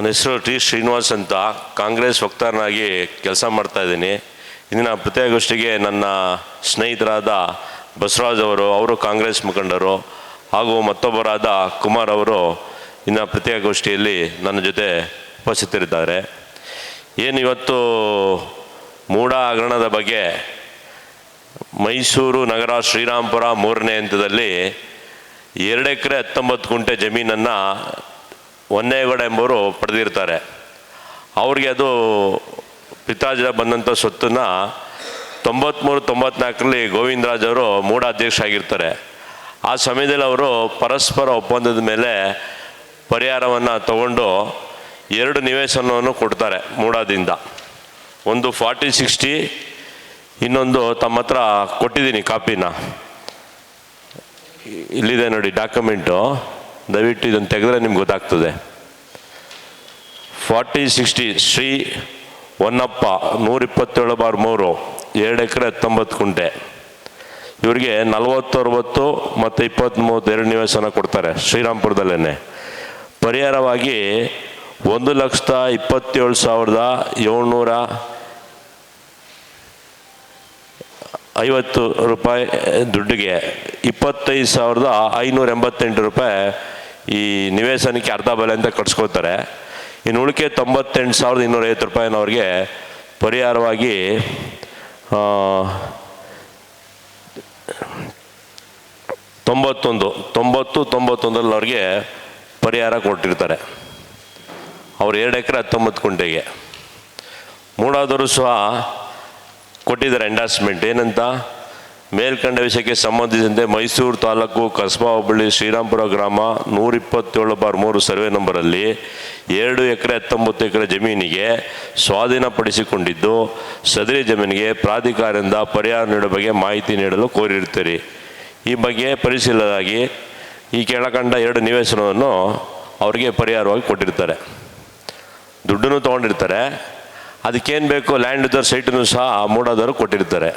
ನನ್ನ ಹೆಸರು ಟಿ ಶ್ರೀನಿವಾಸ್ ಅಂತ ಕಾಂಗ್ರೆಸ್ ವಕ್ತಾರನಾಗಿ ಕೆಲಸ ಮಾಡ್ತಾ ಇದ್ದೀನಿ. ಇಂದಿನ ಪ್ರತ್ಯೇಕಗೋಷ್ಠಿಗೆ ನನ್ನ ಸ್ನೇಹಿತರಾದ ಬಸವರಾಜ್ ಅವರು ಅವರು ಕಾಂಗ್ರೆಸ್ ಮುಖಂಡರು ಹಾಗೂ ಮತ್ತೊಬ್ಬರಾದ ಕುಮಾರ್ ಅವರು ಇನ್ನು ಪ್ರತ್ಯೇಕಗೋಷ್ಠಿಯಲ್ಲಿ ನನ್ನ ಜೊತೆ ಉಪಸ್ಥಿತರಿದ್ದಾರೆ. ಏನು ಇವತ್ತು ಮೂಢ ಹಗರಣದ ಬಗ್ಗೆ ಮೈಸೂರು ನಗರ ಶ್ರೀರಾಮ್ಪುರ ಮೂರನೇ ಹಂತದಲ್ಲಿ ಎರಡು ಎಕರೆ ಹತ್ತೊಂಬತ್ತು ಗುಂಟೆ ಜಮೀನನ್ನು ಹೊನ್ನೇಗೌಡ ಎಂಬವರು ಪಡೆದಿರ್ತಾರೆ. ಅವ್ರಿಗೆ ಅದು ಪಿತಾಜಿರ ಬಂದಂಥ ಸ್ವತ್ತನ್ನ ತೊಂಬತ್ತ್ಮೂರು ತೊಂಬತ್ನಾಲ್ಕರಲ್ಲಿ ಗೋವಿಂದರಾಜ್ ಅವರು ಮೂಡ ಅಧ್ಯಕ್ಷ ಆಗಿರ್ತಾರೆ ಆ ಸಮಯದಲ್ಲಿ ಅವರು ಪರಸ್ಪರ ಒಪ್ಪಂದದ ಮೇಲೆ ಪರಿಹಾರವನ್ನು ತಗೊಂಡು ಎರಡು ನಿವೇಶನವನ್ನು ಕೊಡ್ತಾರೆ ಮೂಡಾದಿಂದ. ಒಂದು ಫಾರ್ಟಿ ಸಿಕ್ಸ್ಟಿ, ಇನ್ನೊಂದು ತಮ್ಮ ಹತ್ರ ಕೊಟ್ಟಿದ್ದೀನಿ ಕಾಪಿನ. ಇಲ್ಲಿದೆ ನೋಡಿ ಡಾಕ್ಯುಮೆಂಟು. ದಯವಿಟ್ಟು ಇದನ್ನು ತೆಗೆದ್ರೆ ನಿಮ್ಗೆ ಗೊತ್ತಾಗ್ತದೆ. ಫಾರ್ಟಿ, ಸಿಕ್ಸ್ಟಿ, ಶ್ರೀ ಹೊನ್ನಪ್ಪ, ನೂರಿಪ್ಪತ್ತೇಳು ಬಾರ್ ಮೂರು, ಎರಡು ಎಕರೆ ಹತ್ತೊಂಬತ್ತು ಕುಂಟೆ. ಇವರಿಗೆ ನಲವತ್ತು, ಅರವತ್ತು ಮತ್ತು ಇಪ್ಪತ್ತ್ಮೂವತ್ತು ಎರಡು ನಿವೇಶನ ಕೊಡ್ತಾರೆ ಶ್ರೀರಾಮ್ಪುರದಲ್ಲೇ ಪರಿಹಾರವಾಗಿ ಒಂದು ಲಕ್ಷದ ಇಪ್ಪತ್ತೇಳು ಸಾವಿರದ ಏಳ್ನೂರ ಐವತ್ತು ರೂಪಾಯಿ ದುಡ್ಡಿಗೆ ಇಪ್ಪತ್ತೈದು ಸಾವಿರದ ಐನೂರ ಎಂಬತ್ತೆಂಟು ರೂಪಾಯಿ ಈ ನಿವೇಶನಕ್ಕೆ ಅರ್ಧ ಬೆಲೆ ಅಂತ ಕಟ್ಸ್ಕೊತಾರೆ ಇನ್ನು ಉಳಿಕೆ ತೊಂಬತ್ತೆಂಟು ಸಾವಿರದ ಇನ್ನೂರೈವತ್ತು ರೂಪಾಯಿನ ಅವ್ರಿಗೆ ಪರಿಹಾರವಾಗಿ ತೊಂಬತ್ತೊಂದು, ತೊಂಬತ್ತು ತೊಂಬತ್ತೊಂದರಲ್ಲಿ ಅವ್ರಿಗೆ ಪರಿಹಾರ ಕೊಟ್ಟಿರ್ತಾರೆ. ಅವ್ರು ಎರಡು ಎಕರೆ ಹತ್ತೊಂಬತ್ತು ಗುಂಟೆಗೆ. ಮೂಡಾದರೂ ಸಹ ಕೊಟ್ಟಿದ್ದಾರೆ ಎಂಡಾಸ್ಮೆಂಟ್ ಏನಂತ? ಮೇಲ್ಕಂಡ ವಿಷಯಕ್ಕೆ ಸಂಬಂಧಿಸಿದಂತೆ ಮೈಸೂರು ತಾಲೂಕು ಕಸ್ಬಾ ಹೋಬಳಿ ಶ್ರೀರಾಮ್ಪುರ ಗ್ರಾಮ ನೂರಿಪ್ಪತ್ತೇಳು ಬಾರ್ ಮೂರು ಸರ್ವೆ ನಂಬರಲ್ಲಿ ಎರಡು ಎಕರೆ ಹತ್ತೊಂಬತ್ತು ಎಕರೆ ಜಮೀನಿಗೆ ಸ್ವಾಧೀನಪಡಿಸಿಕೊಂಡಿದ್ದು, ಸದರಿ ಜಮೀನಿಗೆ ಪ್ರಾಧಿಕಾರದಿಂದ ಪರಿಹಾರ ನೀಡುವ ಬಗ್ಗೆ ಮಾಹಿತಿ ನೀಡಲು ಕೋರಿರ್ತೀರಿ ಈ ಬಗ್ಗೆ ಪರಿಶೀಲನೆಯಾಗಿ ಈ ಕೆಳಕಂಡ ಎರಡು ನಿವೇಶನವನ್ನು ಅವರಿಗೆ ಪರಿಹಾರವಾಗಿ ಕೊಟ್ಟಿರ್ತಾರೆ ದುಡ್ಡನ್ನು ತೊಗೊಂಡಿರ್ತಾರೆ. ಅದಕ್ಕೇನು ಬೇಕು ಲ್ಯಾಂಡ್ ಇದ್ದವ್ರ ಸೈಟನ್ನು ಸಹ ಮೂಡಾದವರು ಕೊಟ್ಟಿರ್ತಾರೆ.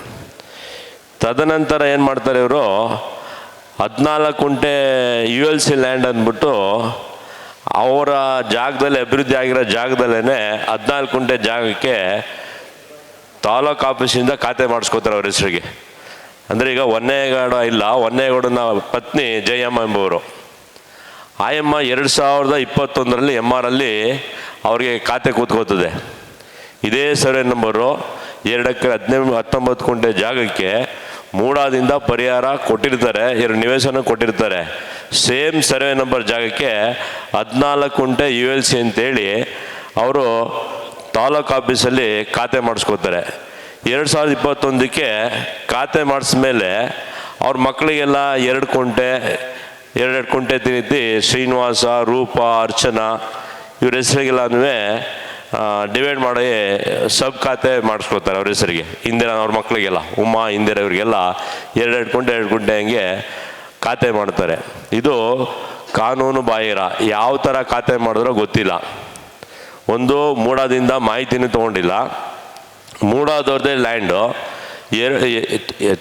ತದನಂತರ ಏನು ಮಾಡ್ತಾರೆ ಇವರು? ಹದಿನಾಲ್ಕು ಕುಂಟೆ ಯು ಎಲ್ ಸಿ ಲ್ಯಾಂಡ್ ಅಂದ್ಬಿಟ್ಟು ಅವರ ಜಾಗದಲ್ಲಿ ಅಭಿವೃದ್ಧಿ ಆಗಿರೋ ಜಾಗದಲ್ಲೇ ಹದಿನಾಲ್ಕು ಕುಂಟೆ ಜಾಗಕ್ಕೆ ತಾಲೂಕು ಆಫೀಸಿಂದ ಖಾತೆ ಮಾಡಿಸ್ಕೋತಾರೆ ಅವ್ರ ಹೆಸರಿಗೆ. ಅಂದರೆ ಈಗ ಒನ್ನೇಗೌಡ ಇಲ್ಲ ಒನ್ನೇಗೌಡನ ಪತ್ನಿ ಜಯಮ್ಮ ಎಂಬುವರು. ಆಯಮ್ಮ ಎರಡು ಸಾವಿರದ ಇಪ್ಪತ್ತೊಂದರಲ್ಲಿ ಎಂ ಆರಲ್ಲಿ ಅವ್ರಿಗೆ ಖಾತೆ ಕೂತ್ಕೋತದೆ ಇದೇ ಸರ್ವೆ ನಂಬರು, ಎರಡಕ್ಕೆ ಎಕರೆ ಹದಿನೈದು, ಹತ್ತೊಂಬತ್ತು ಕುಂಟೆ ಜಾಗಕ್ಕೆ ಮೂಡಾದಿಂದ ಪರಿಹಾರ ಕೊಟ್ಟಿರ್ತಾರೆ, ಎರಡು ನಿವೇಶನ ಕೊಟ್ಟಿರ್ತಾರೆ. ಸೇಮ್ ಸರ್ವೆ ನಂಬರ್ ಜಾಗಕ್ಕೆ ಹದಿನಾಲ್ಕು ಕುಂಟೆ ಯು ಎಲ್ ಸಿ ಅಂತೇಳಿ ಅವರು ತಾಲೂಕು ಆಫೀಸಲ್ಲಿ ಖಾತೆ ಮಾಡಿಸ್ಕೋತಾರೆ. ಎರಡು ಸಾವಿರದ ಇಪ್ಪತ್ತೊಂದಕ್ಕೆ ಖಾತೆ ಮಾಡಿಸ್ಮೇಲೆ ಅವ್ರ ಮಕ್ಕಳಿಗೆಲ್ಲ ಎರಡು ಕುಂಟೆ ಎರಡೆರಡು ಕುಂಟೆ ರೀತಿ ಶ್ರೀನಿವಾಸ, ರೂಪ, ಅರ್ಚನಾ, ಇವ್ರ ಹೆಸರಿಗೆಲ್ಲನೂ ಡಿವೈಡ್ ಮಾಡಿ ಸಬ್ ಖಾತೆ ಮಾಡಿಸ್ಕೊತಾರೆ ಅವ್ರ ಹೆಸರಿಗೆ. ಇಂದಿರ ಅವ್ರ ಮಕ್ಕಳಿಗೆಲ್ಲ ಉಮ್ಮ ಇಂದಿರ ಇವರಿಗೆಲ್ಲ ಎರಡೆರಡು ಗುಂಟೆ, ಎರಡು ಗುಂಟೆ ಹಂಗೆ ಖಾತೆ ಮಾಡ್ತಾರೆ. ಇದು ಕಾನೂನು ಬಾಹಿರ, ಯಾವ ಥರ ಖಾತೆ ಮಾಡಿದ್ರೋ ಗೊತ್ತಿಲ್ಲ. ಒಂದು ಮೂಡಾದಿಂದ ಮಾಹಿತಿನೂ ತೊಗೊಂಡಿಲ್ಲ. ಮೂಡಾದವ್ರದ್ದೇ ಲ್ಯಾಂಡು. ಎರ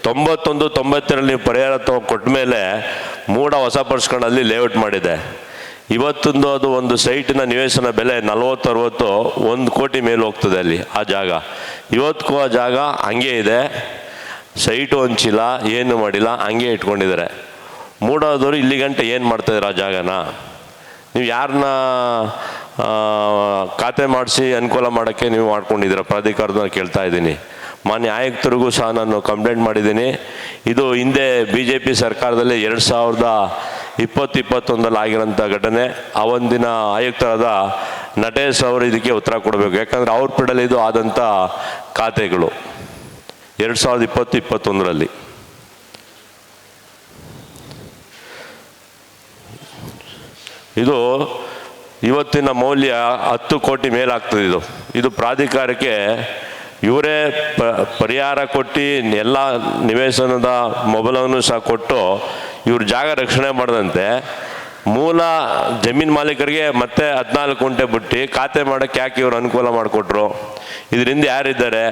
ತೊಂಬತ್ತೊಂದು ತೊಂಬತ್ತೆರಡು ನೀವು ಪರಿಹಾರ ತೊಗೊಂಡು ಕೊಟ್ಟ ಮೇಲೆ ಮೂಡ ಹೊಸ ಪಡಿಸ್ಕೊಂಡು ಅಲ್ಲಿ ಲೇಔಟ್ ಮಾಡಿದೆ. ಇವತ್ತೊಂದು ಅದು ಒಂದು ಸೈಟಿನ ನಿವೇಶನ ಬೆಲೆ ನಲ್ವತ್ತು ಅರವತ್ತು ಒಂದು ಕೋಟಿ ಮೇಲೆ ಹೋಗ್ತದೆ ಅಲ್ಲಿ ಆ ಜಾಗ. ಇವತ್ತಿಗೂ ಆ ಜಾಗ ಹಂಗೆ ಇದೆ. ಸೈಟು ಹಂಚಿಲ್ಲ, ಏನು ಮಾಡಿಲ್ಲ, ಹಂಗೆ ಇಟ್ಕೊಂಡಿದ್ದಾರೆ. ಮೂಡೋದವರು ಇಲ್ಲಿ ಗಂಟೆ ಏನು ಮಾಡ್ತಾಯಿದ್ರು ಆ ಜಾಗನ? ನೀವು ಯಾರನ್ನ ಖಾತೆ ಮಾಡಿಸಿ ಅನುಕೂಲ ಮಾಡೋಕ್ಕೆ ನೀವು ಮಾಡ್ಕೊಂಡಿದ್ದೀರ? ಪ್ರಾಧಿಕಾರದ ಕೇಳ್ತಾ ಇದ್ದೀನಿ. ಮಾನ್ಯ ಆಯುಕ್ತರಿಗೂ ಸಹ ನಾನು ಕಂಪ್ಲೇಂಟ್ ಮಾಡಿದ್ದೀನಿ. ಇದು ಹಿಂದೆ ಬಿ ಜೆ ಪಿ ಸರ್ಕಾರದಲ್ಲಿ ಎರಡು ಸಾವಿರದ ಇಪ್ಪತ್ತು ಇಪ್ಪತ್ತೊಂದಲ್ಲಿ ಆಗಿರೋಂಥ ಘಟನೆ. ಅವೊಂದಿನ ಆಯುಕ್ತರಾದ ನಟೇಶ್ ಅವರು ಇದಕ್ಕೆ ಉತ್ತರ ಕೊಡಬೇಕು. ಯಾಕಂದರೆ ಅವ್ರ ಪಿಡಲ್ಲಿ ಇದು ಆದಂಥ ಖಾತೆಗಳು. ಎರಡು ಸಾವಿರದ ಇಪ್ಪತ್ತು ಇಪ್ಪತ್ತೊಂದರಲ್ಲಿ. ಇದು ಇವತ್ತಿನ ಮೌಲ್ಯ ಹತ್ತು ಕೋಟಿ ಮೇಲಾಗ್ತದೆ ಇದು. ಇದು ಪ್ರಾಧಿಕಾರಕ್ಕೆ ಇವರೇ ಪರಿಹಾರ ಕೊಟ್ಟು ಎಲ್ಲ ನಿವೇಶನದ ಮೊಬೈಲನ್ನು ಸಹ ಕೊಟ್ಟು ಇವ್ರ ಜಾಗ ರಕ್ಷಣೆ ಮಾಡಿದಂತೆ. ಮೂಲ ಜಮೀನು ಮಾಲೀಕರಿಗೆ ಮತ್ತೆ ಹದಿನಾಲ್ಕು ಕುಂಟೆ ಬಿಟ್ಟು, ಖಾತೆ ಮಾಡೋಕ್ಕೆ ಯಾಕೆ ಇವರು ಅನುಕೂಲ ಮಾಡಿಕೊಟ್ರು? ಇದರಿಂದ ಯಾರಿದ್ದಾರೆ?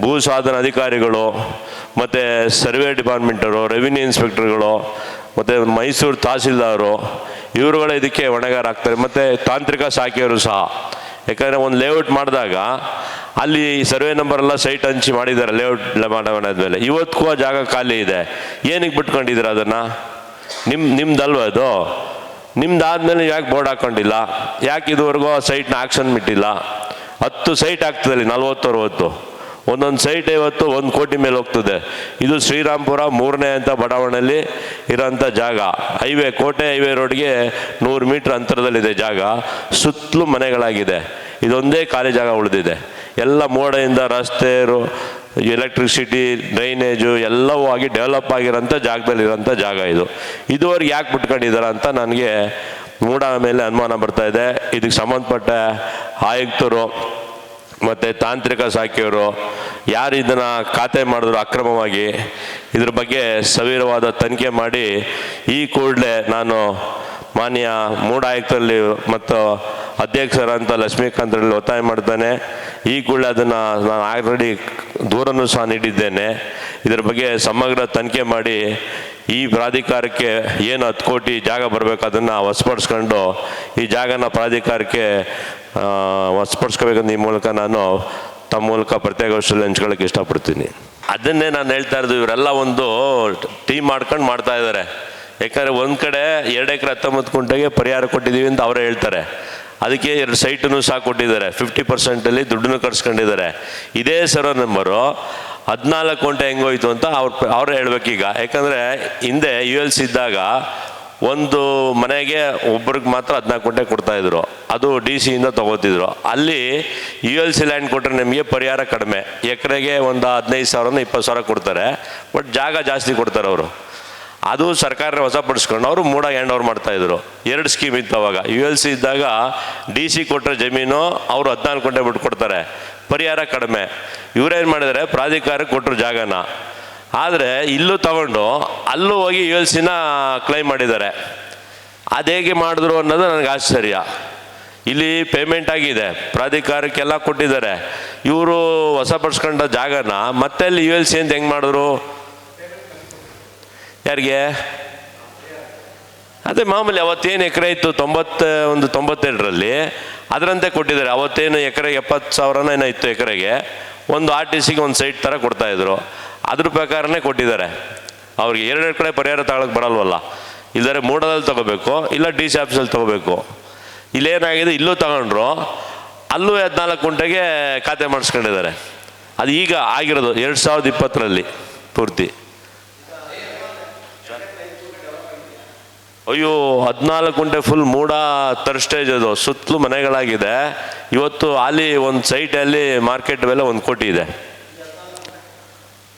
ಭೂ ಸಾಧನ ಅಧಿಕಾರಿಗಳು, ಮತ್ತು ಸರ್ವೆ ಡಿಪಾರ್ಟ್ಮೆಂಟರು, ರೆವಿನ್ಯೂ ಇನ್ಸ್ಪೆಕ್ಟರ್ಗಳು, ಮತ್ತು ಮೈಸೂರು ತಹಸೀಲ್ದಾರು, ಇವರುಗಳ ಇದಕ್ಕೆ ಹೊಣೆಗಾರ ಆಗ್ತಾರೆ. ಮತ್ತು ತಾಂತ್ರಿಕ ಶಾಖೆಯವರು ಸಹ. ಯಾಕಂದರೆ ಒಂದು ಲೇಔಟ್ ಮಾಡಿದಾಗ ಅಲ್ಲಿ ಸರ್ವೆ ನಂಬರ್ ಎಲ್ಲ ಸೈಟ್ ಹಂಚಿ ಮಾಡಿದ್ದಾರೆ ಲೇಔಟ್ ಮೇಲೆ ಇವತ್ತಿಗೂ ಆ ಜಾಗ ಖಾಲಿ ಇದೆ. ಏನಕ್ಕೆ ಬಿಟ್ಕೊಂಡಿದ್ದೀರ ಅದನ್ನು? ನಿಮ್ಮ ನಿಮ್ದಲ್ವ ಅದು? ನಿಮ್ದಾದ್ಮೇಲೆ ಯಾಕೆ ಬೋರ್ಡ್ ಹಾಕೊಂಡಿಲ್ಲ? ಯಾಕೆ ಇದುವರೆಗೂ ಆ ಸೈಟ್ನ ಆಕ್ಷನ್ ಬಿಟ್ಟಿಲ್ಲ? ಹತ್ತು ಸೈಟ್ ಆಗ್ತದಲ್ಲಿ ನಲ್ವತ್ತು ಅರವತ್ತು ಒಂದೊಂದು ಸೈಟ್ ಇವತ್ತು ಒಂದು ಕೋಟಿ ಮೇಲೆ ಹೋಗ್ತದೆ. ಇದು ಶ್ರೀರಾಮ್ಪುರ ಮೂರನೇ ಅಂತ ಬಡಾವಣೆಯಲ್ಲಿ ಇರೋಂಥ ಜಾಗ. ಹೈವೇ, ಕೋಟೆ ಹೈವೇ ರೋಡ್ಗೆ ನೂರು ಮೀಟ್ರ್ ಅಂತರದಲ್ಲಿದೆ ಜಾಗ. ಸುತ್ತಲೂ ಮನೆಗಳಾಗಿದೆ. ಇದೊಂದೇ ಖಾಲಿ ಜಾಗ ಉಳಿದಿದೆ. ಎಲ್ಲ ಮೋಡೆಯಿಂದ ರಸ್ತೆ ಎಲೆಕ್ಟ್ರಿಸಿಟಿ ಡ್ರೈನೇಜು ಎಲ್ಲವೂ ಆಗಿ ಡೆವಲಪ್ ಆಗಿರೋಂಥ ಜಾಗದಲ್ಲಿರೋಂಥ ಜಾಗ ಇದು. ಇದುವರೆಗೆ ಯಾಕೆ ಬಿಟ್ಕೊಂಡಿದ್ದಾರೆ ಅಂತ ನನಗೆ ಮೂಡ ಮೇಲೆ ಅನುಮಾನ ಬರ್ತಾ ಇದೆ. ಇದಕ್ಕೆ ಸಂಬಂಧಪಟ್ಟ ಆಯುಕ್ತರು ಮತ್ತು ತಾಂತ್ರಿಕ ಶಾಖೆಯವರು ಯಾರು ಇದನ್ನು ಖಾತೆ ಮಾಡಿದ್ರು ಅಕ್ರಮವಾಗಿ, ಇದ್ರ ಬಗ್ಗೆ ಸವಿರವಾದ ತನಿಖೆ ಮಾಡಿ ಈ ಕೂಡಲೇ ನಾನು ಮಾನ್ಯ ಮೂಡ ಆಯುಕ್ತರಲ್ಲಿ ಮತ್ತು ಅಧ್ಯಕ್ಷರಂತ ಲಕ್ಷ್ಮೀಕಾಂತರಲ್ಲಿ ಒತ್ತಾಯ ಮಾಡ್ತಾನೆ. ಈ ಕೂಡಲೇ ಅದನ್ನು ನಾನು ಆಲ್ರೆಡಿ ದೂರನ್ನು ಸಹ ನೀಡಿದ್ದೇನೆ. ಇದರ ಬಗ್ಗೆ ಸಮಗ್ರ ತನಿಖೆ ಮಾಡಿ ಈ ಪ್ರಾಧಿಕಾರಕ್ಕೆ ಏನು ಹತ್ತು ಕೋಟಿ ಜಾಗ ಬರಬೇಕು ಅದನ್ನು ವಶಪಡಿಸ್ಕೊಂಡು ಈ ಜಾಗನ ಪ್ರಾಧಿಕಾರಕ್ಕೆ ವಶಪಡಿಸ್ಕೋಬೇಕಂತ ಈ ಮೂಲಕ ನಾನು ತಮ್ಮ ಮೂಲಕ ಪ್ರತ್ಯೇಕವಾಗಿ ಹಂಚ್ಕೊಳ್ಳೋಕೆ ಇಷ್ಟಪಡ್ತೀನಿ. ಅದನ್ನೇ ನಾನು ಹೇಳ್ತಾ ಇರೋದು, ಇವರೆಲ್ಲ ಒಂದು ಟೀಮ್ ಮಾಡ್ಕೊಂಡು ಮಾಡ್ತಾ ಇದ್ದಾರೆ. ಯಾಕಂದರೆ ಒಂದು ಕಡೆ ಎರಡು ಎಕರೆ ಹತ್ತೊಂಬತ್ತು ಕುಂಟೆಗೆ ಪರಿಹಾರ ಕೊಟ್ಟಿದ್ದೀವಿ ಅಂತ ಅವರೇ ಹೇಳ್ತಾರೆ. ಅದಕ್ಕೆ ಎರಡು ಸೈಟನ್ನು ಸಹ ಕೊಟ್ಟಿದ್ದಾರೆ. ಫಿಫ್ಟಿ ಪರ್ಸೆಂಟಲ್ಲಿ ದುಡ್ಡನ್ನು ಕಟ್ಸ್ಕೊಂಡಿದ್ದಾರೆ. ಇದೇ ಸರ್ವ ನಂಬರು ಹದಿನಾಲ್ಕು ಗಂಟೆ ಹೆಂಗೋಯ್ತು ಅಂತ ಅವ್ರು ಅವರೇ ಈಗ ಯಾಕಂದರೆ ಹಿಂದೆ ಯು ಎಲ್ ಸಿ ಇದ್ದಾಗ ಒಂದು ಮನೆಗೆ ಒಬ್ರಿಗೆ ಮಾತ್ರ ಹದಿನಾಲ್ಕು ಗಂಟೆ ಕೊಡ್ತಾಯಿದ್ರು ಅದು ಡಿ ಸಿಯಿಂದ ತೊಗೋತಿದ್ರು. ಅಲ್ಲಿ ಯು ಎಲ್ ಸಿ ಲ್ಯಾಂಡ್ ಕೊಟ್ಟರೆ ನಿಮಗೆ ಪರಿಹಾರ ಕಡಿಮೆ. ಎಕರೆಗೆ ಒಂದು ಹದಿನೈದು ಸಾವಿರನ ಇಪ್ಪತ್ತು ಸಾವಿರ ಕೊಡ್ತಾರೆ. ಬಟ್ ಜಾಗ ಜಾಸ್ತಿ ಕೊಡ್ತಾರೆ ಅವರು. ಅದು ಸರ್ಕಾರ ವಶಪಡಿಸ್ಕೊಂಡು ಅವರು ಮೂಡ ಹ್ಯಾಂಡ್ ಓವರ್ ಮಾಡ್ತಾಯಿದ್ರು ಎರಡು ಸ್ಕೀಮ್ ಇತ್ತು ಅವಾಗ. ಯು ಎಲ್ ಸಿ ಇದ್ದಾಗ ಡಿ ಸಿ ಕೊಟ್ಟರೆ ಜಮೀನು, ಅವರು ಹದಿನಾಲ್ಕು ಗಂಟೆ ಬಿಟ್ಟು ಕೊಡ್ತಾರೆ ಪರಿಹಾರ ಕಡಿಮೆ. ಇವರೇನು ಮಾಡಿದರೆ? ಪ್ರಾಧಿಕಾರಕ್ಕೆ ಕೊಟ್ಟರು ಜಾಗನ. ಆದರೆ ಇಲ್ಲೂ ತಗೊಂಡು ಅಲ್ಲೂ ಹೋಗಿ ಯು ಎಲ್ ಸಿನ ಕ್ಲೈಮ್ ಮಾಡಿದ್ದಾರೆ. ಅದು ಹೇಗೆ ಮಾಡಿದ್ರು ಅನ್ನೋದು ನನಗೆ ಆಶ್ಚರ್ಯ. ಇಲ್ಲಿ ಪೇಮೆಂಟ್ ಆಗಿದೆ. ಪ್ರಾಧಿಕಾರಕ್ಕೆಲ್ಲ ಕೊಟ್ಟಿದ್ದಾರೆ. ಇವರು ವಶಪಡಿಸ್ಕೊಂಡ ಜಾಗನ ಮತ್ತೆ ಅಲ್ಲಿ ಯು ಎಲ್ ಸಿ ಅಂತ ಹೆಂಗೆ ಮಾಡಿದ್ರು? ಯಾರಿಗೆ? ಅದೇ ಮಾಮೂಲಿ ಅವತ್ತೇನು ಎಕರೆ ಇತ್ತು? ತೊಂಬತ್ತ, ಒಂದು ತೊಂಬತ್ತೆರಡರಲ್ಲಿ. ಅದರಂತೆ ಕೊಟ್ಟಿದ್ದಾರೆ. ಅವತ್ತೇನು ಎಕರೆ ಎಪ್ಪತ್ತು ಸಾವಿರನ ಏನೋ ಇತ್ತು ಎಕರೆಗೆ. ಒಂದು ಆರ್ ಟಿ ಸಿಗೆ ಒಂದು ಸೈಟ್ ಥರ ಕೊಡ್ತಾಯಿದ್ರು ಅದ್ರ ಪ್ರಕಾರನೇ ಕೊಟ್ಟಿದ್ದಾರೆ. ಅವ್ರಿಗೆ ಎರಡೆರಡು ಕಡೆ ಪರಿಹಾರ ತಗೊಳಕ್ಕೆ ಬರಲ್ವಲ್ಲ? ಇಲ್ಲದ್ರೆ ಮೂಡದಲ್ಲಿ ತಗೋಬೇಕು. ಇಲ್ಲ ಡಿ ಸಿ ಆಫೀಸಲ್ಲಿ ತೊಗೋಬೇಕು. ಇಲ್ಲೇನಾಗಿದೆ? ಇಲ್ಲೂ ತಗೊಂಡ್ರು. ಅಲ್ಲೂ ಹದಿನಾಲ್ಕು ಗುಂಟೆಗೆ ಖಾತೆ ಮಾಡಿಸ್ಕೊಂಡಿದ್ದಾರೆ. ಅದು ಈಗ ಆಗಿರೋದು. ಎರಡು ಸಾವಿರದ ಇಪ್ಪತ್ತರಲ್ಲಿ ಪೂರ್ತಿ. ಅಯ್ಯೋ, ಹದಿನಾಲ್ಕು ಗುಂಟೆ ಫುಲ್ ಮೂಡ ತರ್ಸ್ಟೇಜ್ ಅದು ಸುತ್ತಲೂ ಮನೆಗಳಾಗಿದೆ. ಇವತ್ತು ಅಲ್ಲಿ ಒಂದು ಸೈಟಲ್ಲಿ ಮಾರ್ಕೆಟ್ ಬೆಲೆ ಒಂದು ಕೋಟಿ ಇದೆ.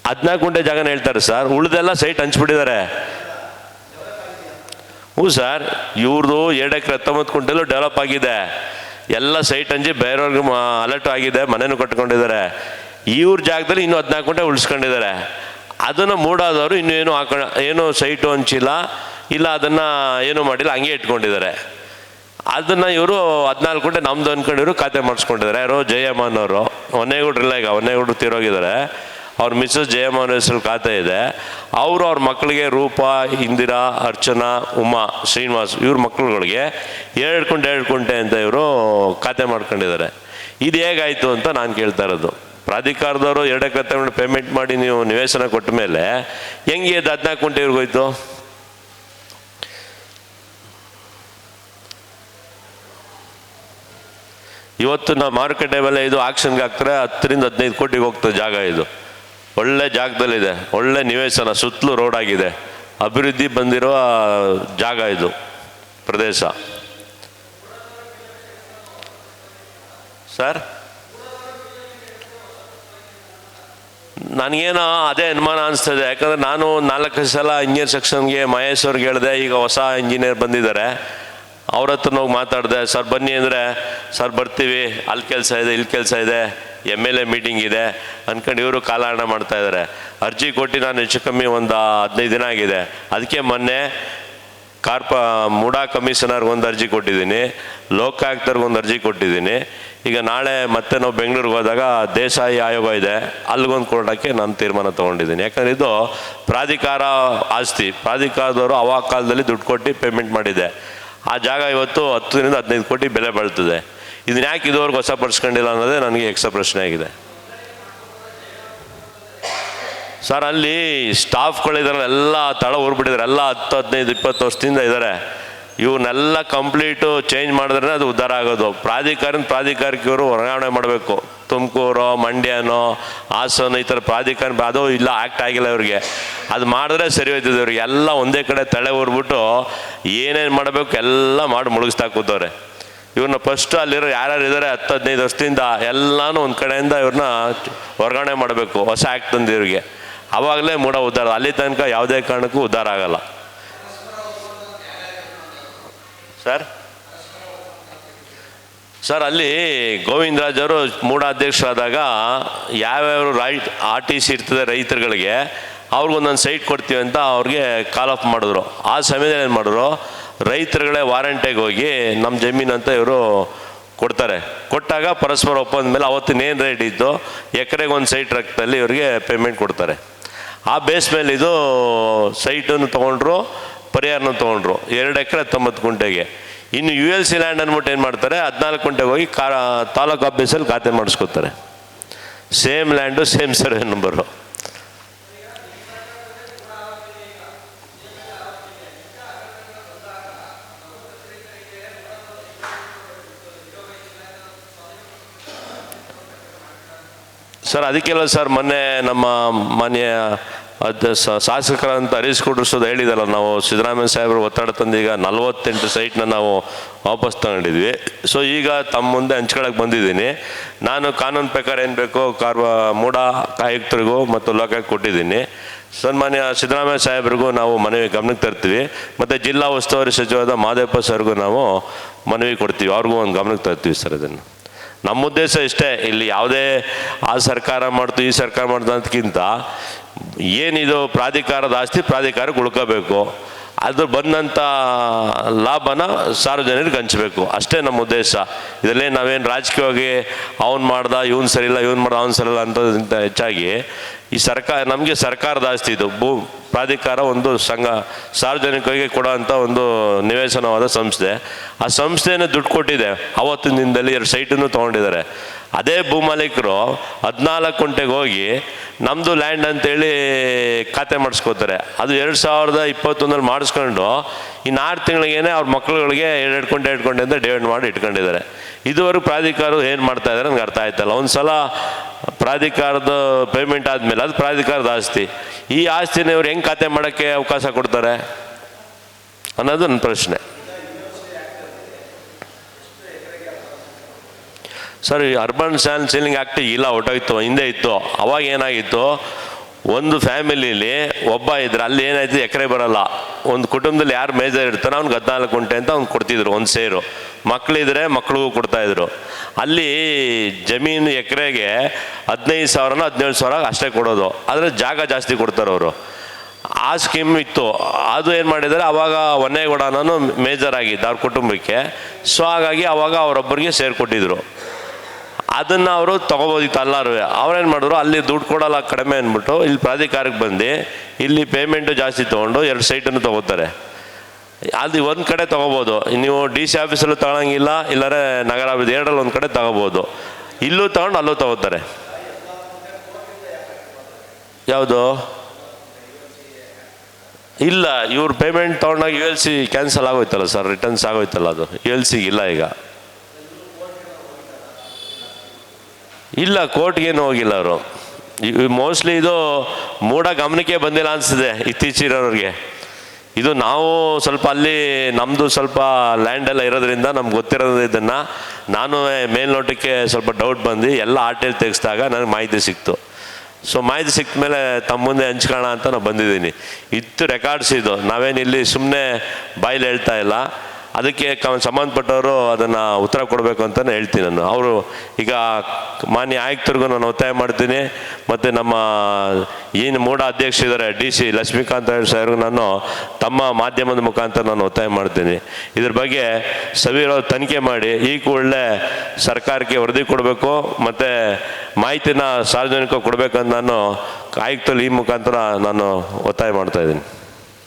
ಹದಿನಾಲ್ಕು ಗುಂಟೆ ಜಾಗನ ಹೇಳ್ತಾರೆ ಸರ್ ಉಳಿದೆಲ್ಲ ಸೈಟ್ ಹಂಚ್ಬಿಟ್ಟಿದ್ದಾರೆ. ಹ್ಞೂ ಸರ್ ಇವ್ರದ್ದು ಎರಡು ಎಕರೆ ಹತ್ತೊಂಬತ್ತು ಗುಂಟೆಲ್ಲೂ ಡೆವಲಪ್ ಆಗಿದೆ. ಎಲ್ಲ ಸೈಟ್ ಹಂಚಿ ಬೇರೆಯವ್ರಿಗೆ ಅಲರ್ಟ್ ಆಗಿದೆ, ಮನೇನು ಕಟ್ಕೊಂಡಿದ್ದಾರೆ. ಇವ್ರ ಜಾಗದಲ್ಲಿ ಇನ್ನೂ ಹದಿನಾಲ್ಕು ಗುಂಟೆ ಉಳಿಸ್ಕೊಂಡಿದ್ದಾರೆ. ಅದನ್ನು ಮೂಡಾದವರು ಇನ್ನೂ ಏನು ಹಾಕೋ ಏನು ಸೈಟು ಹಂಚಿಲ್ಲ. ಇಲ್ಲ, ಅದನ್ನು ಏನೂ ಮಾಡಿಲ್ಲ, ಹಂಗೆ ಇಟ್ಕೊಂಡಿದ್ದಾರೆ. ಅದನ್ನು ಇವರು ಹದಿನಾಲ್ಕು ಗಂಟೆ ನಮ್ದು ಇವರು ಖಾತೆ ಮಾಡಿಸ್ಕೊಂಡಿದ್ದಾರೆ. ಯಾರೋ ಜಯಮ್ಮನ್ ಅವರು ಹೊನ್ನೇಗೌಡ್ರಿಲ್ಲ ಈಗ, ಹೊನ್ನೇಗೌಡ್ರು ತೀರೋಗಿದ್ದಾರೆ. ಅವ್ರ ಮಿಸ್ಸಸ್ ಜಯಮ್ಮನ ಹೆಸರು ಖಾತೆ ಇದೆ. ಅವರು ಅವ್ರ ಮಕ್ಕಳಿಗೆ ರೂಪ, ಇಂದಿರಾ, ಅರ್ಚನಾ, ಉಮಾ, ಶ್ರೀನಿವಾಸ್, ಇವ್ರ ಮಕ್ಕಳುಗಳಿಗೆ ಎರಡು ಕುಂಟೆ ಎರಡು ಕುಂಟೆ ಅಂತ ಇವರು ಖಾತೆ ಮಾಡ್ಕೊಂಡಿದ್ದಾರೆ. ಇದು ಹೇಗಾಯಿತು ಅಂತ ನಾನು ಕೇಳ್ತಾ ಇರೋದು. ಪ್ರಾಧಿಕಾರದವರು ಎರಡೇ ಎಕರೆ ಪೇಮೆಂಟ್ ಮಾಡಿ ನೀವು ನಿವೇಶನ ಕೊಟ್ಟ ಮೇಲೆ ಹೆಂಗೆ ಅದು ಹದಿನಾಲ್ಕು ಕುಂಟೆ ಇವ್ರಿಗೋಯ್ತು? ಇವತ್ತು ನಾವು ಮಾರುಕಟ್ಟೆ ಮೇಲೆ ಇದು ಆಕ್ಷನ್ಗೆ ಹಾಕ್ತಾರೆ ಹತ್ತರಿಂದ ಹದಿನೈದು ಕೋಟಿಗೆ ಹೋಗ್ತದೆ ಜಾಗ ಇದು. ಒಳ್ಳೆ ಜಾಗದಲ್ಲಿದೆ, ಒಳ್ಳೆ ನಿವೇಶನ, ಸುತ್ತಲೂ ರೋಡ್ ಆಗಿದೆ. ಅಭಿವೃದ್ಧಿ ಬಂದಿರುವ ಜಾಗ ಇದು, ಪ್ರದೇಶ. ಸರ್? ನನಗೇನು ಅದೇ ಅನುಮಾನ ಅನಿಸ್ತದೆ, ಯಾಕಂದರೆ ನಾನು ನಾಲ್ಕು ಸಲ ಇಂಜಿನಿಯರ್ ಸೆಕ್ಷನ್ಗೆ ಮಹೇಶ್ ಅವ್ರಿಗೆ ಹೇಳಿದೆ, ಈಗ ಹೊಸ ಇಂಜಿನಿಯರ್ ಬಂದಿದ್ದಾರೆ. ಅವ್ರ ಹತ್ರ ಹೋಗಿ ಮಾತಾಡಿದೆ, ಸರ್ ಬನ್ನಿ ಅಂದರೆ ಸರ್, ಬರ್ತೀವಿ. ಅಲ್ಲಿ ಕೆಲಸ ಇದೆ, ಇಲ್ಲಿ ಕೆಲಸ ಇದೆ. ಎಂ ಎಲ್ ಎ ಮೀಟಿಂಗ್ ಇದೆ. ಅಂದ್ಕೊಂಡು ಇವರು ಕಾಲಹರಣ ಮಾಡ್ತಾ ಇದ್ದಾರೆ ಅರ್ಜಿ ಕೊಟ್ಟು ನಾನು ಹೆಚ್ಚು ಕಮ್ಮಿ ಒಂದು ಹದಿನೈದು ದಿನ ಆಗಿದೆ. ಅದಕ್ಕೆ ಮೊನ್ನೆ ಕಾರ್ಪ, ಮೂಡಾ ಕಮಿಷನರ್ಗೆ ಒಂದು ಅರ್ಜಿ ಕೊಟ್ಟಿದ್ದೀನಿ. ಲೋಕಾಯುಕ್ತರ್ಗೆ ಒಂದು ಅರ್ಜಿ ಕೊಟ್ಟಿದ್ದೀನಿ. ಈಗ ನಾಳೆ ಮತ್ತೆ ನಾವು ಬೆಂಗಳೂರಿಗೆ ಹೋದಾಗ ದೇಸಾಯಿ ಆಯೋಗ ಇದೆ. ಅಲ್ಲಿಗೊಂದು ಕೊಡೋಕ್ಕೆ ನಾನು ತೀರ್ಮಾನ ತೊಗೊಂಡಿದ್ದೀನಿ. ಯಾಕಂದರೆ ಇದು ಪ್ರಾಧಿಕಾರ ಆಸ್ತಿ. ಪ್ರಾಧಿಕಾರದವರು ಅವಾಗ ಕಾಲದಲ್ಲಿ ದುಡ್ಡು ಕೊಟ್ಟು ಪೇಮೆಂಟ್ ಮಾಡಿದೆ. ಆ ಜಾಗ ಇವತ್ತು ಹತ್ತರಿಂದ ಹದಿನೈದು ಕೋಟಿ ಬೆಲೆ ಬಾಳ್ತದೆ. ಇದನ್ನ ಯಾಕೆ ಇದುವರೆಗೂ ಹೊಸಪಡಿಸ್ಕೊಂಡಿಲ್ಲ ಅನ್ನೋದೇ ನನಗೆ ಎಕ್ಸ್ಟ್ರಾ ಪ್ರಶ್ನೆ ಆಗಿದೆ. ಸರ್, ಅಲ್ಲಿ ಸ್ಟಾಫ್ಗಳಿದಾರಲ್ಲ ಎಲ್ಲ ತಳ ಊರ್ಬಿಟ್ಟಿದ್ದಾರೆ ಎಲ್ಲ ಹತ್ತು ಹದಿನೈದು, ಇಪ್ಪತ್ತು ವರ್ಷದಿಂದ ಇದ್ದಾರೆ ಇವನ್ನೆಲ್ಲ ಕಂಪ್ಲೀಟು ಚೇಂಜ್ ಮಾಡಿದ್ರೆ ಅದು ಉದ್ಧಾರ ಆಗೋದು. ಪ್ರಾಧಿಕಾರನ ಪ್ರಾಧಿಕಾರಕ್ಕೆ ಇವರು ವರ್ಗಾವಣೆ ಮಾಡಬೇಕು. ತುಮಕೂರು, ಮಂಡ್ಯನೋ, ಹಾಸನ, ಈ ಥರ ಪ್ರಾಧಿಕಾರ ಅದು ಇಲ್ಲ ಆ್ಯಕ್ಟ್ ಆಗಿಲ್ಲ ಇವ್ರಿಗೆ. ಅದು ಮಾಡಿದ್ರೆ ಸರಿ ಹೋಯ್ತದೆ ಇವ್ರಿಗೆ. ಎಲ್ಲ ಒಂದೇ ಕಡೆ ತಳೆ ಊರ್ಬಿಟ್ಟು ಏನೇನು ಮಾಡಬೇಕು ಎಲ್ಲ ಮಾಡಿ ಮುಳುಗಿಸ್ತಾ ಕೂತವ್ರೆ. ಇವ್ರನ್ನ ಫಸ್ಟ್ ಅಲ್ಲಿರೋ ಯಾರ್ಯಾರು ಇದ್ದಾರೆ ಹತ್ತು, ಹದಿನೈದು ವರ್ಷದಿಂದ ಎಲ್ಲಾನು ಒಂದು ಕಡೆಯಿಂದ ಇವ್ರನ್ನ ವರ್ಗಾವಣೆ ಮಾಡಬೇಕು, ಹೊಸ ಆ್ಯಕ್ಟ್ ತಂದು ಇವ್ರಿಗೆ. ಆವಾಗಲೇ ಮೂಡ ಉದ್ಧಾರ ಅಲ್ಲಿ ತನಕ ಯಾವುದೇ ಕಾರಣಕ್ಕೂ ಉದ್ಧಾರ ಆಗಲ್ಲ. ಸರ್ ಸರ್ ಅಲ್ಲಿ ಗೋವಿಂದರಾಜ್ ಅವರು ಮೂಡ ಅಧ್ಯಕ್ಷರಾದಾಗ ಯಾವ್ಯಾವ ರೈಟ್ ಆರ್ ಟಿ ಸಿ ಇರ್ತದೆ ರೈತರುಗಳಿಗೆ, ಅವ್ರಿಗೊಂದೊಂದು ಸೈಟ್ ಕೊಡ್ತೀವಿ ಅಂತ ಅವ್ರಿಗೆ ಕಾಲ್ ಆಫ್ ಮಾಡಿದ್ರು. ಆ ಸಮಯದಲ್ಲಿ ಏನು ಮಾಡಿದ್ರು? ರೈತರುಗಳೇ ವಾರಂಟಿಗೆ ಹೋಗಿ ನಮ್ಮ ಜಮೀನು ಅಂತ ಇವರು ಕೊಡ್ತಾರೆ. ಕೊಟ್ಟಾಗ ಪರಸ್ಪರ ಒಪ್ಪಂದ ಮೇಲೆ ಅವತ್ತಿನ ಏನು ರೇಟ್ ಇದ್ದು ಎಕರೆಗೆ ಒಂದು ಸೈಟ್ ರಕ್ತದಲ್ಲಿ ಇವರಿಗೆ ಪೇಮೆಂಟ್ ಕೊಡ್ತಾರೆ. ಆ ಬೇಸ್ ಮೇಲೆ ಇದು ಸೈಟನ್ನು ತೊಗೊಂಡ್ರು, ಪರಿಹಾರನ ತೊಗೊಂಡ್ರು. ಎರಡು ಎಕರೆ ಹತ್ತೊಂಬತ್ತು ಗುಂಟೆಗೆ. ಇನ್ನು ಯು ಎಲ್ ಸಿ ಲ್ಯಾಂಡ್ ಅಂದ್ಬಿಟ್ಟು ಏನು ಮಾಡ್ತಾರೆ, ಹದಿನಾಲ್ಕು ಗಂಟೆಗೆ ಹೋಗಿ ಕಾ, ತಾಲೂಕು ಆಫೀಸಲ್ಲಿ ಖಾತೆ ಮಾಡಿಸ್ಕೊತಾರೆ. Same land same survey number sir, ಅದಕ್ಕೆಲ್ಲ ಸರ್, ಮೊನ್ನೆ ನಮ್ಮ ಮಾನ್ಯ, ಅದ ಶಾಸಕರಂತ ಹರೀಶ್ ಕುಡ್ರಸೋದು ಹೇಳಿದಲ್ಲ, ನಾವು ಸಿದ್ದರಾಮಯ್ಯ ಸಾಹೇಬರು ಒತ್ತಡ ತಂದು ಈಗ ನಲವತ್ತೆಂಟು ಸೈಟ್ನ ನಾವು ವಾಪಸ್ ತಗೊಂಡಿದ್ವಿ. ಸೊ ಈಗ ತಮ್ಮ ಮುಂದೆ ಹಂಚ್ಕೊಳಕ್ಕೆ ಬಂದಿದ್ದೀನಿ. ನಾನು ಕಾನೂನು ಪ್ರಕಾರ ಏನು ಬೇಕೋ, ಕಾರ್ವ, ಮೂಡ ಆಯುಕ್ತರಿಗೂ ಮತ್ತು ಲೋಕಕ್ಕೆ ಕೊಟ್ಟಿದ್ದೀನಿ. ಸನ್ಮಾನ್ಯ ಸಿದ್ದರಾಮಯ್ಯ ಸಾಹೇಬ್ರಿಗೂ ನಾವು ಮನವಿ, ಗಮನಕ್ಕೆ ತರ್ತೀವಿ. ಮತ್ತು ಜಿಲ್ಲಾ ಉಸ್ತುವಾರಿ ಸಚಿವಾದ ಮಾದೇಪ್ಪ ಸರ್ಗೂ ನಾವು ಮನವಿ ಕೊಡ್ತೀವಿ. ಅವ್ರಿಗೂ ಒಂದು ಗಮನಕ್ಕೆ ತರ್ತೀವಿ ಸರ್ ಇದನ್ನು ನಮ್ಮ ಉದ್ದೇಶ ಇಷ್ಟೇ, ಇಲ್ಲಿ ಯಾವುದೇ ಆ ಸರ್ಕಾರ ಮಾಡ್ತು, ಈ ಸರ್ಕಾರ ಮಾಡ್ತು ಅದಕ್ಕಿಂತ ಏನಿದು ಪ್ರಾಧಿಕಾರದ ಆಸ್ತಿ, ಪ್ರಾಧಿಕಾರ ಉಳ್ಕೋಬೇಕು ಅದು ಬಂದಂಥ ಲಾಭನ ಸಾರ್ವಜನಿಕರಿಗೆ ಹಂಚಬೇಕು. ಅಷ್ಟೇ ನಮ್ಮ ಉದ್ದೇಶ. ಇದರಲ್ಲಿ ನಾವೇನು ರಾಜಕೀಯವಾಗಿ ಅವ್ನು ಮಾಡ್ದ, ಇವ್ನು ಸರಿಯಿಲ್ಲ, ಇವ್ನು ಮಾಡ್ದ, ಅವ್ನು ಸರಿಯಿಲ್ಲ ಅಂತ ಹೆಚ್ಚಾಗಿ ಈ ಸರ್ಕಾರ ನಮಗೆ ಸರ್ಕಾರದ ಆಸ್ತಿ ಇದು. ಭೂ ಪ್ರಾಧಿಕಾರ ಒಂದು ಸಂಘ ಸಾರ್ವಜನಿಕರಿಗೆ ಕೊಡೋವಂಥ ಒಂದು ನಿವೇಶನವಾದ ಸಂಸ್ಥೆ. ಆ ಸಂಸ್ಥೆಯನ್ನು ದುಡ್ಡು ಕೊಟ್ಟಿದೆ. ಅವತ್ತಿನ ದಿನದಲ್ಲಿ ಎರಡು ಸೈಟನ್ನು ತೊಗೊಂಡಿದ್ದಾರೆ. ಅದೇ ಭೂಮಾಲೀಕರು ಹದಿನಾಲ್ಕು ಗಂಟೆಗೆ ಹೋಗಿ ನಮ್ಮದು ಲ್ಯಾಂಡ್ ಅಂತೇಳಿ ಖಾತೆ ಮಾಡಿಸ್ಕೋತಾರೆ. ಅದು ಎರಡು ಸಾವಿರದ ಇಪ್ಪತ್ತೊಂದರಲ್ಲಿ ಮಾಡಿಸ್ಕೊಂಡು ಇನ್ನು ಆರು ತಿಂಗಳಿಗೇನೆ ಅವ್ರ ಮಕ್ಕಳುಗಳಿಗೆ ಎರಡು ಎರಡು ಗಂಟೆ ಅಂತ ಡಿವೈಡ್ ಮಾಡಿ ಇಟ್ಕೊಂಡಿದ್ದಾರೆ. ಇದುವರೆಗೂ ಪ್ರಾಧಿಕಾರ ಏನು ಮಾಡ್ತಾ ಇದ್ದಾರೆ ನನಗೆ ಅರ್ಥ ಆಯ್ತಲ್ಲ. ಒಂದು ಸಲ ಪ್ರಾಧಿಕಾರದ ಪೇಮೆಂಟ್ ಆದಮೇಲೆ ಅದು ಪ್ರಾಧಿಕಾರದ ಆಸ್ತಿ. ಈ ಆಸ್ತಿನ ಇವ್ರು ಹೆಂಗೆ ಖಾತೆ ಮಾಡೋಕ್ಕೆ ಅವಕಾಶ ಕೊಡ್ತಾರೆ ಅನ್ನೋದು ನನ್ನ ಪ್ರಶ್ನೆ. ಸರ್ ಅರ್ಬನ್ ಸ್ಯಾನ್ ಸೀಲಿಂಗ್ ಆ್ಯಕ್ಟ್ ಇಲ್ಲ ಹೊಟ್ಟೋಯ್ತು ಹಿಂದೆ ಇತ್ತು, ಅವಾಗ ಏನಾಗಿತ್ತು, ಒಂದು ಫ್ಯಾಮಿಲಿಲಿ ಒಬ್ಬ ಇದ್ರೆ, ಅಲ್ಲಿ ಏನಾಯ್ತು, ಎಕರೆ ಬರಲ್ಲ. ಒಂದು ಕುಟುಂಬದಲ್ಲಿ ಯಾರು ಮೇಜರ್ ಇರ್ತಾನೆ ಅವ್ನಿಗೆ ಹದಿನಾಲ್ಕು ಗುಂಟೆ ಅಂತ ಅವ್ನು ಕೊಡ್ತಿದ್ರು, ಒಂದು ಸೇರು. ಮಕ್ಕಳಿದ್ರೆ ಮಕ್ಳಿಗೂ ಕೊಡ್ತಾಯಿದ್ರು. ಅಲ್ಲಿ ಜಮೀನು ಎಕರೆಗೆ ಹದಿನೈದು ಸಾವಿರನ, ಹದಿನೇಳು ಸಾವಿರ ಅಷ್ಟೇ ಕೊಡೋದು. ಆದರೆ ಜಾಗ ಜಾಸ್ತಿ ಕೊಡ್ತಾರೆ ಅವರು. ಆ ಸ್ಕೀಮ್ ಇತ್ತು. ಅದು ಏನು ಮಾಡಿದರೆ, ಅವಾಗ ಒನ್ನೇ ಮೇಜರ್ ಆಗಿದ್ದ ಅವ್ರ ಕುಟುಂಬಕ್ಕೆ. ಸೊ ಹಾಗಾಗಿ ಅವಾಗ ಅವರೊಬ್ಬರಿಗೆ ಸೇರಿಕೊಟ್ಟಿದ್ರು. ಅದನ್ನು ಅವರು ತೊಗೋಬೋದಿತ್ತು ಎಲ್ಲರೂ ಅವ್ರೇನು ಮಾಡಿದ್ರು, ಅಲ್ಲಿ ದುಡ್ಡು ಕೊಡಲ್ಲ, ಕಡಿಮೆ ಅಂದ್ಬಿಟ್ಟು ಇಲ್ಲಿ ಪ್ರಾಧಿಕಾರಕ್ಕೆ ಬಂದು ಇಲ್ಲಿ ಪೇಮೆಂಟು ಜಾಸ್ತಿ ತೊಗೊಂಡು ಎರಡು ಸೈಟನ್ನು ತೊಗೋತಾರೆ. ಅಲ್ಲಿ ಒಂದು ಕಡೆ ತೊಗೋಬೋದು. ನೀವು ಡಿ ಸಿ ಆಫೀಸಲ್ಲೂ ತಗೊಳಂಗಿಲ್ಲ, ಇಲ್ಲಾರೆ ನಗರಾಭಿವೃದ್ಧಿ ಎರಡರಲ್ಲಿ ಒಂದು ಕಡೆ ತಗೋಬೋದು. ಇಲ್ಲೂ ತಗೊಂಡು ಅಲ್ಲೂ ತಗೋತಾರೆ. ಯಾವುದು? ಇಲ್ಲ, ಇವ್ರು ಪೇಮೆಂಟ್ ತೊಗೊಂಡಾಗ ಯು ಎಲ್ ಸಿ ಕ್ಯಾನ್ಸಲ್ ಆಗೋಯ್ತಲ್ಲ ಸರ್ ರಿಟರ್ನ್ಸ್ ಆಗೋಯ್ತಲ್ಲ ಅದು. ಯು ಎಲ್ ಸಿಗಿಲ್ಲ ಈಗ. ಇಲ್ಲ ಕೋರ್ಟ್ಗೇನು ಹೋಗಿಲ್ಲ ಅವರು. ಮೋಸ್ಟ್ಲಿ ಇದು ಮೂಢ ಗಮನಕ್ಕೆ ಬಂದಿಲ್ಲ ಅನಿಸಿದೆ ಇತ್ತೀಚಿರೋರಿಗೆ ಇದು ನಾವು ಸ್ವಲ್ಪ ಅಲ್ಲಿ ನಮ್ಮದು ಸ್ವಲ್ಪ ಲ್ಯಾಂಡ್ ಎಲ್ಲ ಇರೋದ್ರಿಂದ ನಮ್ಗೆ ಗೊತ್ತಿರೋದು ಇದನ್ನು. ನಾನು ಮೇಲ್ನೋಟಕ್ಕೆ ಸ್ವಲ್ಪ ಡೌಟ್ ಬಂದು ಎಲ್ಲ ಆರ್ಟೇಲ್ ತೆಗೆಸ್ದಾಗ ನನಗೆ ಮಾಹಿತಿ ಸಿಕ್ತು. ಸೊ ಮಾಹಿತಿ ಸಿಕ್ಕ ಮೇಲೆ ತಮ್ಮ ಮುಂದೆ ಹಂಚ್ಕೋಣ ಅಂತ ನಾನು ಬಂದಿದ್ದೀನಿ. ಇತ್ತು ರೆಕಾರ್ಡ್ಸ್ ಇದು. ನಾವೇನು ಇಲ್ಲಿ ಸುಮ್ಮನೆ ಬಾಯ್ಲಿ ಹೇಳ್ತಾ ಇಲ್ಲ. ಅದಕ್ಕೆ ಸಂಬಂಧಪಟ್ಟವರು ಅದನ್ನು ಉತ್ತರ ಕೊಡಬೇಕು ಅಂತಲೇ ಹೇಳ್ತೀನಿ ನಾನು. ಅವರು ಈಗ ಮಾನ್ಯ ಆಯುಕ್ತರಿಗೂ ನಾನು ಒತ್ತಾಯ ಮಾಡ್ತೀನಿ. ಮತ್ತು ನಮ್ಮ ಏನು ಮೂಡ ಅಧ್ಯಕ್ಷರಿದ್ದಾರೆ ಡಿ ಸಿ ಲಕ್ಷ್ಮೀಕಾಂತ್ ಸರ್ಗೂ ನಾನು ತಮ್ಮ ಮಾಧ್ಯಮದ ಮುಖಾಂತರ ನಾನು ಒತ್ತಾಯ ಮಾಡ್ತೀನಿ. ಇದ್ರ ಬಗ್ಗೆ ಸವಿರ ತನಿಖೆ ಮಾಡಿ, ಈ ಕೂಡಲೇ ಸರ್ಕಾರಕ್ಕೆ ವರದಿ ಕೊಡಬೇಕು, ಮತ್ತು ಮಾಹಿತಿನ ಸಾರ್ವಜನಿಕ ಕೊಡಬೇಕಂತ ನಾನು ಆಯುಕ್ತರು ಈ ಮುಖಾಂತರ ನಾನು ಒತ್ತಾಯ ಮಾಡ್ತಾ ಇದ್ದೀನಿ.